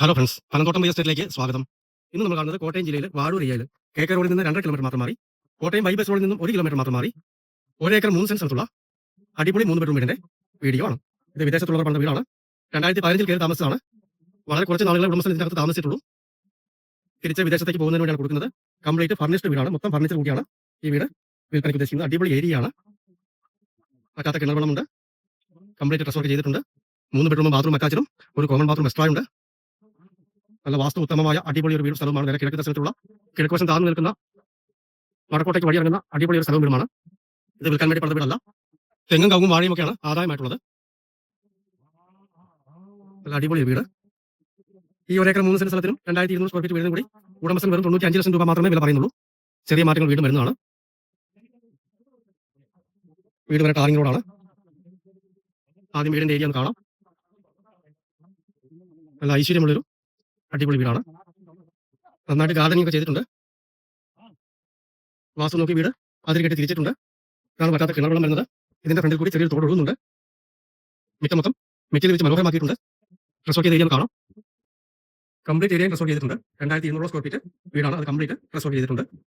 Hello friends Panamthottam by എസ്റ്റേറ്റിലേക്ക് സ്വാഗതം. ഇന്ന് നമ്മൾ കാണുന്നത് കോട്ടയം ജില്ലയിൽ വാഴൂർ ഏരിയയിൽ കെ കെ റോഡിൽ നിന്ന് രണ്ടര കിലോമീറ്റർ മാത്രം മാറി കോട്ടയം ബൈബസ് റോഡിൽ നിന്നും ഒരു കിലോമീറ്റർ മാത്രം മാറി ഒരേക്കർ മൂന്ന് സെന്റ് സ്ഥലത്തുള്ള അടിപൊളി മൂന്ന് ബെഡ്റൂം വീടിന്റെ വീഡിയോ ആണ്. ഇത് വിദേശത്തുള്ളവർ പണിത വീടാണ്. രണ്ടായിരത്തി പതിനഞ്ചിൽ കയറി താമസിച്ചതാണ്. വളരെ കുറച്ച് നാളുകളെ ഉടമസ്ഥൻ ഇതിനകത്ത് താമസിച്ചിട്ടുള്ളൂ. തിരിച്ച് വിദേശത്തേക്ക് പോകുന്നതിന് വേണ്ടിയാണ് കൊടുക്കുന്നത്. കംപ്ലീറ്റ് ഫർണിഷ്ഡ് വീടാണ്. മൊത്തം ഫർണിച്ചർ കൂടിയാണ് ഈ വീട്. വിൽപ്പനയ്ക്ക് ഉദ്ദേശിക്കുന്നത് അടിപൊളി ഏരിയയാണ് പറ്റാത്ത കിണർ കംപ്ലീറ്റ് ഡ്രസ് ചെയ്തിട്ടുണ്ട്. മൂന്ന് ബെഡ്റൂം ബാത്റൂം അറ്റാച്ചഡും ഒരു കോമൺ ബാത്റൂം എക്സ്ട്രാ ഉണ്ട്. നല്ല വാസ്തു ഉത്തമമായ അടിപൊളി ഒരു വീട് സ്ഥലമാണ് നേരെ കിഴക്ക് വശം താഴ്ന്നു നിൽക്കുന്ന വടക്കോട്ടേക്ക് വഴിയിറങ്ങുന്ന അടിപൊളി ഒരു സ്ഥലവും വീടുമാണ്. ഇത് വിൽക്കാൻ വേണ്ടി പറഞ്ഞ വീടല്ല തെങ്ങും കവുങ്ങും വാഴയും ഒക്കെയാണ് ആദായമായിട്ടുള്ളത്. നല്ല അടിപൊളി വീട്. ഈ ഒരേക്കർ മൂന്ന് സെന്റ് സ്ഥലത്തിനും രണ്ടായിരത്തി ഇരുന്നൂറ് സ്ക്വയർ ഫീറ്റ് വീടിനും കൂടി ഉടമസ്ഥൻ വെറും തൊണ്ണൂറ്റി അഞ്ച് ലക്ഷം രൂപ മാത്രമേ വില പറയുന്നുള്ളൂ. ചെറിയ മാറ്റങ്ങൾ വീടും വരുന്നതാണ്. വീട് വരെ ടാറിംഗ് റോഡാണ്. ആദ്യം വീടിന്റെ ഏരിയ ഒന്ന് കാണാം. നല്ല ഐശ്വര്യമുള്ളൊരു അടിപൊളി വീടാണ്. നന്നായിട്ട് ഗാർഡനിങ് ഒക്കെ ചെയ്തിട്ടുണ്ട്. വാസ്തു നോക്കി വീട് അതിൽ കെട്ടി തിരിച്ചിട്ടുണ്ട്. ഇതാണ് പറ്റാത്ത കിണർ വെള്ളം വരുന്നത് ഇതിന്റെ ഫ്രണ്ടിൽ കൂടി ചെറിയൊരു തോട് ഒഴുകുന്നുണ്ട് മിറ്റം മൊത്തം മെറ്റീരിയൽ വെച്ച് മനോഹരമാക്കിയിട്ടുണ്ട്. ഡ്രസ് വർക്ക് ഏരിയ കാണാം. കംപ്ലീറ്റ് ഏരിയ വർക്ക് ചെയ്തിട്ടുണ്ട്. രണ്ടായിരത്തി ഇരുന്നൂറ് സ്ക്വയർ ഫീറ്റ് വീടാണ്. അത് കംപ്ലീറ്റ് വർക്ക് ചെയ്തിട്ടുണ്ട്.